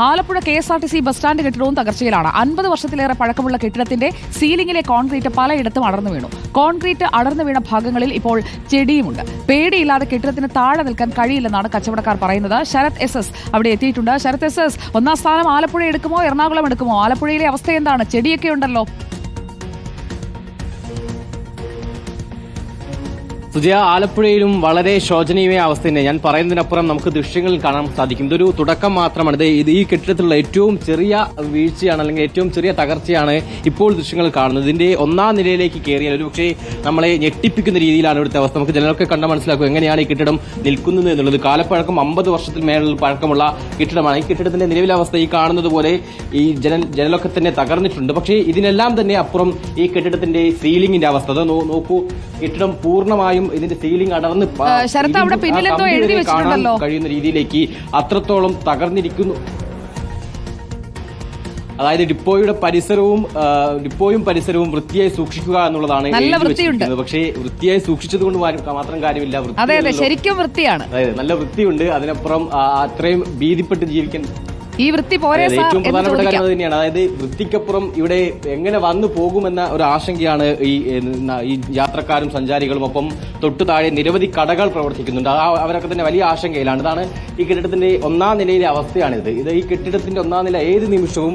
Alappuzha K S R T C bus stand കെട്ടിടവും തകർച്ചയിലാണ്. അൻപത് വർഷത്തിലേറെ പഴക്കമുള്ള കെട്ടിടത്തിന്റെ സീലിംഗിലെ കോൺക്രീറ്റ് പലയിടത്തും അടർന്നു വീണു. കോൺക്രീറ്റ് അടർന്നു വീണ ഭാഗങ്ങളിൽ ഇപ്പോൾ ചെടിയുമുണ്ട്. പേടിയില്ലാതെ കെട്ടിടത്തിന് താഴെ നിൽക്കാൻ കഴിയില്ലെന്നാണ് കച്ചവടക്കാർ പറയുന്നത്. ശരത് എസ് എസ് അവിടെ എത്തിയിട്ടുണ്ട്. ശരത് എസ് എസ് ഒന്നാം സ്ഥാനം ആലപ്പുഴ എടുക്കുമോ എറണാകുളം എടുക്കുമോ? ആലപ്പുഴയിലെ അവസ്ഥ എന്താണ്? ചെടിയൊക്കെ ഉണ്ടല്ലോ. സുജയ ആലപ്പുഴയിലും വളരെ ശോചനീയമായ അവസ്ഥ തന്നെ ഞാൻ പറയുന്നതിനപ്പുറം നമുക്ക് ദൃശ്യങ്ങളിൽ കാണാൻ സാധിക്കും. ഇതൊരു തുടക്കം മാത്രമാണ്. ഇത് ഈ കെട്ടിടത്തിലുള്ള ഏറ്റവും ചെറിയ വീഴ്ചയാണ് അല്ലെങ്കിൽ ഏറ്റവും ചെറിയ തകർച്ചയാണ് ഇപ്പോൾ ദൃശ്യങ്ങൾ കാണുന്നത്. ഇതിന്റെ ഒന്നാം നിലയിലേക്ക് കയറിയാൽ ഒരു പക്ഷേ നമ്മളെ ഞെട്ടിപ്പിക്കുന്ന രീതിയിലാണ് ഇവിടുത്തെ അവസ്ഥ. നമുക്ക് ജനങ്ങൾക്ക് കണ്ട മനസ്സിലാക്കും എങ്ങനെയാണ് ഈ കെട്ടിടം നിൽക്കുന്നത് എന്നുള്ളത്. കാലപ്പഴക്കം അമ്പത് വർഷത്തിൽ മേലുള്ള പഴക്കമുള്ള കെട്ടിടമാണ്. ഈ കെട്ടിടത്തിന്റെ നിലവിലെ അവസ്ഥ ഈ കാണുന്നത് പോലെ ഈ ജന ജനലൊക്കെ തന്നെ തകർന്നിട്ടുണ്ട്. പക്ഷേ ഇതിനെല്ലാം തന്നെ അപ്പുറം ഈ കെട്ടിടത്തിന്റെ സീലിംഗിന്റെ അവസ്ഥ. അത് നോക്കൂ കെട്ടിടം പൂർണമായും ഇതിന്റെ സീലിംഗ് അടർന്ന് കാണാൻ കഴിയുന്ന രീതിയിലേക്ക് അത്രത്തോളം തകർന്നിരിക്കുന്നു. അതായത് ഡിപ്പോയുടെ പരിസരവും ഡിപ്പോയും പരിസരവും വൃത്തിയായി സൂക്ഷിക്കുക എന്നുള്ളതാണ് നല്ല വൃത്തിയുണ്ട്. പക്ഷേ വൃത്തിയായി സൂക്ഷിച്ചത് കൊണ്ട് മാത്രം കാര്യമില്ല. അതെ അതെ വൃത്തിയല്ലല്ലോ. ശരിക്കും വൃത്തിയാണ്. അതായത് നല്ല വൃത്തിയുണ്ട്. അതിനപ്പുറം അത്രയും ഭീതിപ്പെട്ട് ജീവിക്കാൻ ഈ വൃത്തി പോരെ ഏറ്റവും പ്രധാനപ്പെട്ട കാര്യം അത് തന്നെയാണ്. അതായത് വൃത്തിക്കപ്പുറം ഇവിടെ എങ്ങനെ വന്നു പോകുമെന്ന ഒരു ആശങ്കയാണ് ഈ ഈ യാത്രക്കാരും സഞ്ചാരികളും ഒപ്പം തൊട്ടു താഴെ നിരവധി കടകൾ പ്രവർത്തിക്കുന്നുണ്ട്. ആ അവരൊക്കെ തന്നെ വലിയ ആശങ്കയിലാണ്. ഇതാണ് ഈ കെട്ടിടത്തിന്റെ ഒന്നാം നിലയിലെ അവസ്ഥയാണിത്. ഇത് ഈ കെട്ടിടത്തിന്റെ ഒന്നാം നില ഏത് നിമിഷവും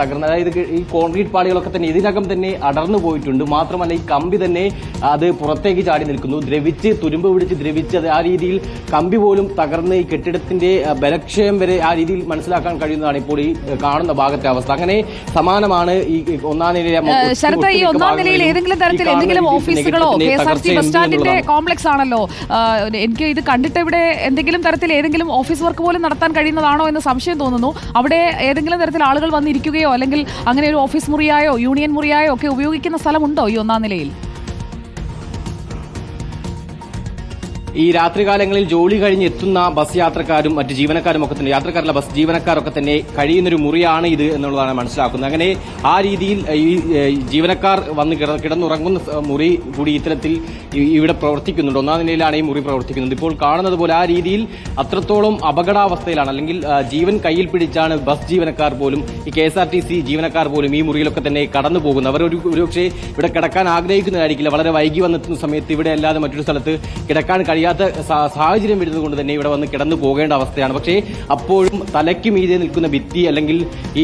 തകർന്ന അതായത് ഈ കോൺക്രീറ്റ് പാളികളൊക്കെ തന്നെ ഇതിനകം തന്നെ അടർന്നു പോയിട്ടുണ്ട്. മാത്രമല്ല ഈ കമ്പി തന്നെ അത് പുറത്തേക്ക് ചാടി നിൽക്കുന്നു. ദ്രവിച്ച് തുരുമ്പ് പിടിച്ച് ദ്രവിച്ച് അത് ആ രീതിയിൽ കമ്പി പോലും തകർന്ന് ഈ കെട്ടിടത്തിന്റെ ബലക്ഷയം വരെ ആ രീതിയിൽ മനസ്സിലാക്കാൻ കഴിയുന്നതാണ് ഇപ്പോൾ ഈ കാണുന്ന ഭാഗത്തെ അവസ്ഥ. അങ്ങനെ സമാനമാണ് ഈ ഒന്നാം നിലയിലെ ശരത് ശരത്ത് ഈ ഒന്നാം നിലയിൽ ഏതെങ്കിലും തരത്തിൽ എന്തെങ്കിലും ഓഫീസുകളോ K S R C bus സ്റ്റാൻഡിന്റെ complex ആണല്ലോ? എനിക്ക് ഇത് കണ്ടിട്ട് ഇവിടെ എന്തെങ്കിലും തരത്തിൽ ഏതെങ്കിലും ഓഫീസ് വർക്ക് പോലും നടത്താൻ കഴിയുന്നതാണോ എന്ന് സംശയം തോന്നുന്നു. അവിടെ ഏതെങ്കിലും തരത്തിൽ ആളുകൾ വന്നിരിക്കുകയോ അല്ലെങ്കിൽ അങ്ങനെ ഒരു ഓഫീസ് മുറിയായോ യൂണിയൻ മുറിയായോ ഒക്കെ ഉപയോഗിക്കുന്ന സ്ഥലമുണ്ടോ ഈ ഒന്നാം നിലയിൽ? ഈ രാത്രികാലങ്ങളിൽ ജോലി കഴിഞ്ഞ് എത്തുന്ന ബസ് യാത്രക്കാരും മറ്റ് ജീവനക്കാരും ഒക്കെ തന്നെ യാത്രക്കാരല്ല ബസ് ജീവനക്കാരൊക്കെ തന്നെ കഴിയുന്നൊരു മുറിയാണ് ഇത് എന്നുള്ളതാണ് മനസ്സിലാക്കുന്നത്. അങ്ങനെ ആ രീതിയിൽ ഈ ജീവനക്കാർ വന്ന് കിടന്നുറങ്ങുന്ന മുറി കൂടി ഇത്തരത്തിൽ ഇവിടെ പ്രവർത്തിക്കുന്നുണ്ട്. ഒന്നാം നിലയിലാണ് ഈ മുറി പ്രവർത്തിക്കുന്നത്. ഇപ്പോൾ കാണുന്നത് പോലെ ആ രീതിയിൽ അത്രത്തോളം അപകടാവസ്ഥയിലാണ്. അല്ലെങ്കിൽ ജീവൻ കയ്യിൽ പിടിച്ചാണ് ബസ് ജീവനക്കാർ പോലും ഈ K S R T C ജീവനക്കാർ പോലും ഈ മുറിയിലൊക്കെ തന്നെ കടന്നു പോകുന്നത്. അവർ ഒരു ഒരുപക്ഷെ ഇവിടെ കിടക്കാൻ ആഗ്രഹിക്കുന്നതായിരിക്കില്ല. വളരെ വൈകി വന്നെത്തുന്ന സമയത്ത് ഇവിടെ അല്ലാതെ മറ്റൊരു സ്ഥലത്ത് കിടക്കാൻ കഴിയാത്ത സാഹചര്യം വരുന്നത് കൊണ്ട് തന്നെ ഇവിടെ വന്ന് കിടന്നു പോകേണ്ട അവസ്ഥയാണ്. പക്ഷേ അപ്പോഴും തലയ്ക്ക് മീതെ നിൽക്കുന്ന ഭിത്തി അല്ലെങ്കിൽ ഈ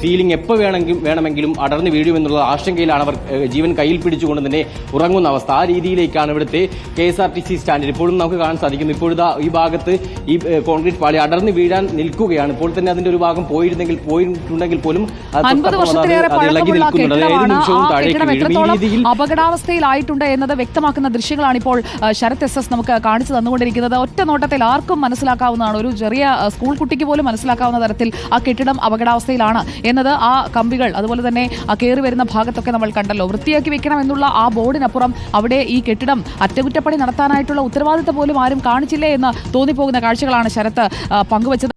സീലിംഗ് എപ്പോൾ വേണമെങ്കിലും വേണമെങ്കിലും അടർന്നു വീഴുമെന്നുള്ള ആശങ്കയിലാണ് അവർ ജീവൻ കയ്യിൽ പിടിച്ചുകൊണ്ട് തന്നെ ഉറങ്ങുന്ന അവസ്ഥ. ആ രീതിയിലേക്കാണ് ഇവിടുത്തെ K S R T C സ്റ്റാൻഡിൽ ഇപ്പോഴും നമുക്ക് കാണാൻ സാധിക്കുന്നു ഇപ്പോഴത്തെ ഈ ഭാഗത്ത് ഈ കോൺക്രീറ്റ് പാളി അടർന്നു വീഴാൻ നിൽക്കുകയാണ്. ഇപ്പോൾ തന്നെ അതിന്റെ ഒരു ഭാഗം പോയിരുന്നെങ്കിൽ പോയിട്ടുണ്ടെങ്കിൽ പോലും ഇളകി നിൽക്കുന്നുണ്ട്. ഏത് നിമിഷവും താഴേക്ക് വീഴും. ഈ രീതിയിൽ അപകടാവസ്ഥയിലായിട്ടുണ്ട് എന്നത് വ്യക്തമാക്കുന്ന ദൃശ്യങ്ങളാണ് ഇപ്പോൾ ശരത് എസ് എസ് നമുക്ക് കാണിച്ചു തന്നുകൊണ്ടിരിക്കുന്നത്. ഒറ്റ നോട്ടത്തിൽ ആർക്കും മനസ്സിലാക്കാവുന്നതാണ്. ഒരു ചെറിയ സ്കൂൾ കുട്ടിക്ക് പോലും മനസ്സിലാക്കാവുന്ന തരത്തിൽ ആ കെട്ടിടം അപകടാവസ്ഥയിലാണ് എന്നത് ആ കമ്പികൾ അതുപോലെ തന്നെ കയറി വരുന്ന ഭാഗത്തൊക്കെ നമ്മൾ കണ്ടല്ലോ. വൃത്തിയാക്കി വെക്കണം എന്നുള്ള ആ ബോർഡിനപ്പുറം അവിടെ ഈ കെട്ടിടം അറ്റകുറ്റപ്പണി നടത്താനായിട്ടുള്ള ഉത്തരവാദിത്തം പോലും ആരും കാണിച്ചില്ലേ എന്ന് തോന്നിപ്പോകുന്ന കാഴ്ചകളാണ് ശരത്ത് പങ്കുവച്ചത്.